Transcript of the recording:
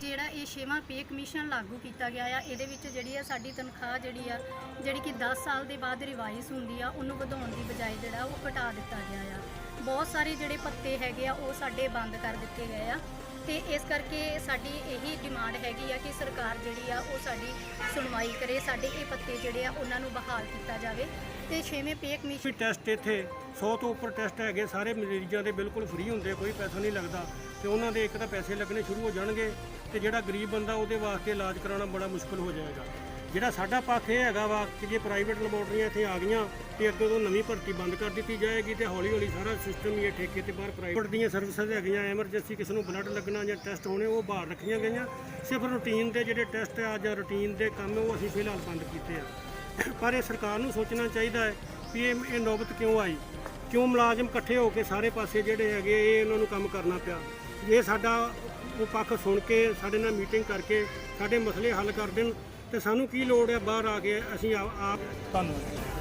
ਜਿਹੜਾ ਇਹ ਛੇਵਾਂ ਪੇ ਕਮਿਸ਼ਨ ਲਾਗੂ ਕੀਤਾ ਗਿਆ ਆ, ਇਹਦੇ ਵਿੱਚ ਜਿਹੜੀ ਆ ਸਾਡੀ ਤਨਖਾਹ ਜਿਹੜੀ ਆ, ਜਿਹੜੀ ਕਿ 10 ਸਾਲ ਦੇ ਬਾਅਦ ਰਿਵਾਈਜ਼ ਹੁੰਦੀ ਆ, ਉਹਨੂੰ ਵਧਾਉਣ ਦੀ ਬਜਾਏ ਜਿਹੜਾ ਉਹ ਘਟਾ ਦਿੱਤਾ ਗਿਆ ਆ। ਬਹੁਤ ਸਾਰੇ ਜਿਹੜੇ ਪੱਤੇ ਹੈਗੇ ਆ, ਉਹ ਸਾਡੇ ਬੰਦ ਕਰ ਦਿੱਤੇ ਗਏ ਆ। ਤੇ ਇਸ ਕਰਕੇ ਸਾਡੀ ਇਹੀ ਡਿਮਾਂਡ ਹੈਗੀ ਆ ਕਿ ਸਰਕਾਰ ਜਿਹੜੀ ਆ ਉਹ ਸਾਡੀ ਸੁਣਵਾਈ ਕਰੇ, ਸਾਡੇ ਇਹ ਪੱਤੇ ਜਿਹੜੇ ਆ ਉਹਨਾਂ ਨੂੰ ਬਹਾਲ ਕੀਤਾ ਜਾਵੇ ਤੇ ਛੇਵੇਂ ਪੇ ਕਮਿਸ਼ਨ ਟੈਸਟ ਇੱਥੇ 100 ਤੋਂ ਉੱਪਰ ਟੈਸਟ ਹੈਗੇ, ਸਾਰੇ ਮਰੀਜ਼ਾਂ ਦੇ ਬਿਲਕੁਲ ਫ੍ਰੀ ਹੁੰਦੇ, ਕੋਈ ਪੈਸਾ ਨਹੀਂ ਲੱਗਦਾ ਤੇ ਉਹਨਾਂ ਦੇ ਇੱਕ ਤਾਂ ਪੈਸੇ ਲੱਗਣੇ ਸ਼ੁਰੂ ਹੋ ਜਾਣਗੇ ਤੇ ਜਿਹੜਾ ਗਰੀਬ ਬੰਦਾ ਉਹਦੇ ਵਾਸਤੇ ਇਲਾਜ ਕਰਾਉਣਾ ਬੜਾ ਮੁਸ਼ਕਲ ਹੋ ਜਾਏਗਾ। ਜਿਹੜਾ ਸਾਡਾ ਪੱਖ ਇਹ ਹੈਗਾ ਵਾ ਕਿ ਜੇ ਪ੍ਰਾਈਵੇਟ ਲੈਬੋਰਟਰੀਆਂ ਇੱਥੇ ਆ ਗਈਆਂ ਤੇ ਅੱਗੇ ਤੋਂ ਨਵੀਂ ਭਰਤੀ ਬੰਦ ਕਰ ਦਿੱਤੀ ਜਾਏਗੀ ਤੇ ਹੌਲੀ ਹੌਲੀ ਸਾਰਾ ਸਿਸਟਮ ਇਹ ਠੇਕੇ ਤੇ ਬਾਹਰ ਪ੍ਰਾਈਵੇਟ ਦੀਆਂ ਸਰਵਿਸਿਜ਼ ਹੈਗੀਆਂ ਐਮਰਜੈਂਸੀ ਕਿਸੇ ਨੂੰ ਬਲੱਡ ਲੱਗਣਾ ਜਾਂ ਟੈਸਟ ਹੋਣੇ, ਉਹ ਬਾਹਰ ਰੱਖੀਆਂ ਗਈਆਂ। ਸਿਰਫ ਰੂਟੀਨ ਦੇ ਜਿਹੜੇ ਟੈਸਟ ਆ ਜਾਂ ਰੂਟੀਨ ਦੇ ਕੰਮ ਉਹ ਅਸੀਂ ਫਿਲਹਾਲ ਬੰਦ ਕੀਤੇ ਆ। ਪਰ ਇਹ ਸਰਕਾਰ ਨੂੰ ਸੋਚਣਾ ਚਾਹੀਦਾ ਹੈ ਵੀ ਇਹ ਇਹ ਨੌਬਤ ਕਿਉਂ ਆਈ? ਕਿਉਂ ਮੁਲਾਜ਼ਮ ਇਕੱਠੇ ਹੋ ਕੇ ਸਾਰੇ ਪਾਸੇ ਜਿਹੜੇ ਹੈਗੇ ਇਹ ਇਹਨਾਂ ਨੂੰ ਕੰਮ ਕਰਨਾ ਪਿਆ? ਇਹ ਸਾਡਾ ਉਹ ਪੱਖ ਸੁਣ ਕੇ, ਸਾਡੇ ਨਾਲ ਮੀਟਿੰਗ ਕਰਕੇ, ਸਾਡੇ ਮਸਲੇ ਹੱਲ ਕਰ ਦੇਣ। ਤੇ ਸਾਨੂੰ ਕੀ ਲੋੜ ਹੈ ਬਾਹਰ ਆ ਕੇ ਅਸੀਂ ਆਪ ਆਪ ਧੰਨਵਾਦ।